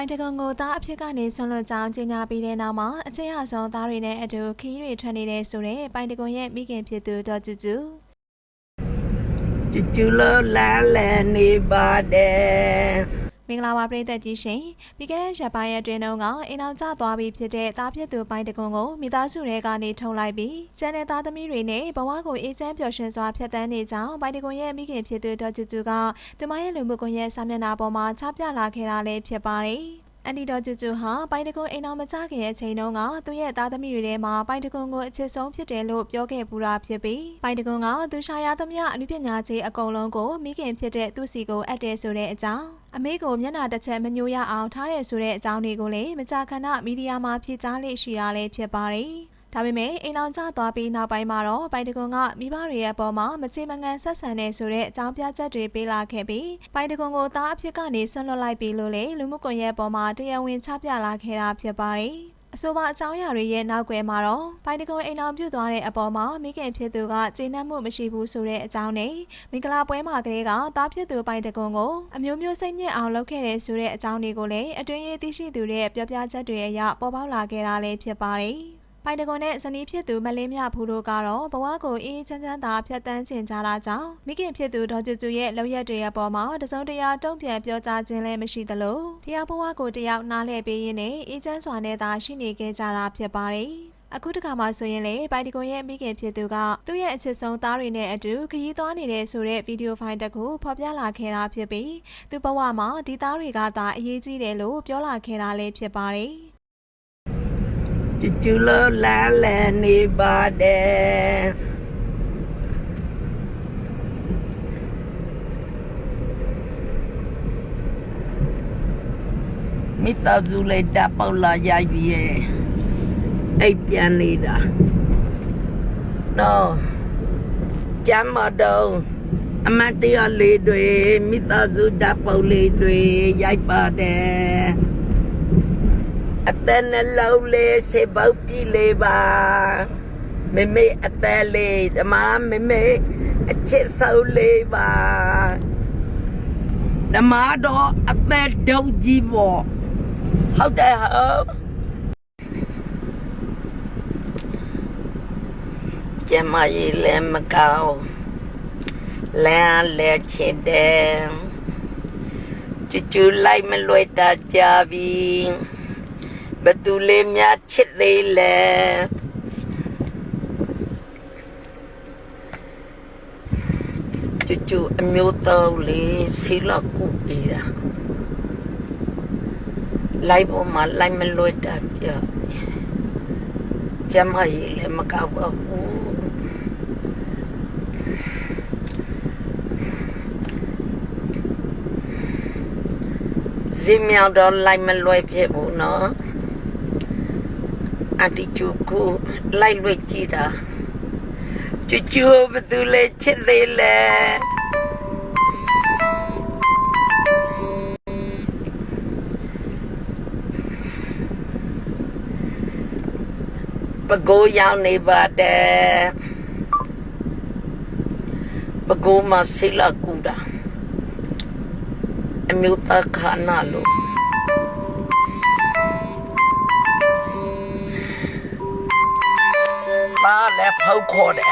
ပိုင်တကွန်ကိုသားအဖြစ်ကနေဆွန့်လွတ်ကြောင်းကြေညာပြီးတဲ့နောက်မှာအချစ်ရဆုံးသားတွေနဲ့အတူခီးတွေထွက်နေတဲ့ဆိုတဲ့ပိုင်တကွန်ရဲ့မိခင်ဖြစ်သူဒေါ်ကျူကျူကျူကျူလောလာလဲနေပါတယ် မင်္ဂလာပါပရိသတ်ကြီးရှင်ပြီးခဲ့တဲ့ရက်ပိုင်းရဲ့အတွင်းတုန်းကအိမ်အောင်ကျသွားပြီးဖြစ်တဲ့သားဖြစ်သူပိုင်တကွန်ကိုမိသားစုတွေကနေထုံလိုက်ပြီးကျန်တဲ့သားသမီးတွေနဲ့ဘဝကိုအေးချမ်းပျော်ရွှင်စွာဖြတ်သန်းနေကြောင်းပိုင်တကွန်ရဲ့မိခင်ဖြစ်သူဒေါ်ကျူကျူကသူမရဲ့လူမှုကွန်ရက်စာမျက်နှာပေါ်မှာချပြလာခဲ့တာလည်းဖြစ်ပါတယ် အန်တီတော်ကျူကျူဟာပိုင်တကွန်အိမ်အောင်မကြခင်ရဲ့အချိန်တုန်းကသူ့ရဲ့သားသမီးတွေထဲမှာပိုင်တကွန်ကိုအချစ်ဆုံးဖြစ်တယ်လို့ပြောခဲ့ပူတာဖြစ်ပြီးပိုင်တကွန်ကသူရှာရသမျှအနုပညာကြီးအကုန်လုံးကိုမိခင်ဖြစ်တဲ့သူ့စီကိုအပ်တယ်ဆိုတဲ့အကြောင်းအမေကိုမျက်နှာတစ်ချက်မညိုရအောင်ထားတယ်ဆိုတဲ့အကြောင်းတွေကိုလည်းမကြာခဏမီဒီယာမှာဖြေကြားလေ့ရှိတာလည်းဖြစ်ပါတယ်။ ဒါပေမဲ့အိမ်အောင်ကျသွားပြီးနောက်ပိုင်းမှာတော့ပိုင်တကွန်ကမိဘတွေရဲ့အပေါ်မှာမချေမငန်ဆက်ဆံနေဆိုတဲ့အကြောင်းပြချက်တွေပေးလာခဲ့ပြီးပိုင်တကွန်ကိုသားအဖြစ်ကနေဆွန့်လွတ်လိုက်ပြီလို့လေလူမှုကွန်ရက်ပေါ်မှာတရားဝင်ချပြလာခဲ့တာဖြစ်ပါတယ်။အဆိုပါအကြောင်းအရာတွေရဲ့နောက်ွယ်မှာတော့ပိုင်တကွန်အိမ်အောင်ပြုတ်သွားတဲ့အပေါ်မှာမိခင်ဖြစ်သူကကျေနပ်မှုမရှိဘူးဆိုတဲ့အကြောင်းနဲ့မင်္ဂလာပွဲမှာကလေးကသားဖြစ်သူပိုင်တကွန်ကိုအမျိုးမျိုးစိတ်ညစ်အောင်လုပ်ခဲ့တယ်ဆိုတဲ့အကြောင်းတွေကိုလည်းအတွင်းရေးသိရှိသူတွေရဲ့ပြောပြချက်တွေအရပေါ်ပေါက်လာခဲ့တာလည်းဖြစ်ပါတယ်။ ပိုင်တကွန်နဲ့ဇနီးဖြစ်သူမလင်းမြဖူးတို့ကတော့ဘဝကိုအေးအေးချမ်းချမ်းသာဖြတ်တန်းကျင်ကြတာကြောင့်မိခင်ဖြစ်သူဒေါ်ကျူကျူရဲ့လောက်ရက်တွေအပေါ်မှာတစုံတရာတုံ့ပြန်ပြောကြားခြင်းလည်းမရှိသလိုတရားဘဝကိုတယောက်နားလှည့်ပေးရင်းနဲ့အေးချမ်းစွာနဲ့သာရှိနေခဲ့ကြတာဖြစ်ပါတယ်။အခုတခါမှဆိုရင်လေပိုင်တကွန်ရဲ့မိခင်ဖြစ်သူကသူ့ရဲ့အချစ်ဆုံးသားတွေနဲ့အတူခရီးသွားနေတဲ့ဆိုတဲ့ဗီဒီယိုဖိုင်တစ်ခုဖော်ပြလာခဲ့တာဖြစ်ပြီးသူ့ဘဝမှာဒီသားတွေကသာအရေးကြီးတယ်လို့ပြောလာခဲ့တာလည်းဖြစ်ပါတယ်။ ကျူကျူလောလာလဲနေပါတယ်မိသားစုလေးတပ်ပေါက်လာရိုက်ပြီးရဲ့အိပ်ပြန်နေတာနော်ကျမ်းမတော်အမတ်တရားလေးတွေမိသားစုတပ်ပေါက်လေးတွေရိုက်ပါတယ် အသက်နှလုံးလေးစေပုတ်ပြီလေးပါမမေအသက်လေးဓမ္မမမေအချစ်ဆုံးလေးပါဓမ္မတော့အသက်ဒုတ်ကြီးပေါ့ဟုတ်တယ်ဟုတ်ကျမကြီးလည်းမကောင်းလဲလည်းချစ်တယ်ချူချူလိုက်မလွယ်တာကြပြီ ဘသူလေးများချစ်သေးလဲကျကျအမျိုးတော်လေးဆီလောက်ကူပြီးတာလိုက်ပေါ်မှာလိုက်မလွတ်တာကြကျမကြီးလည်းမကောက်ပါဘူးဇင်းမြောက်တော့လိုက်မလွယ်ဖြစ်ဘူးနော် အတီကျူကိုလိုက်လွတ်ကြည့်တာကျူကျူဘယ်သူလဲချစ်သေးလဲပကိုးရောက်နေပါတယ်ပကိုးမှာဆိလာကူတာအမျိုးသားခါနာလို့ ပါလည်းဖောက်ခေါ်တယ်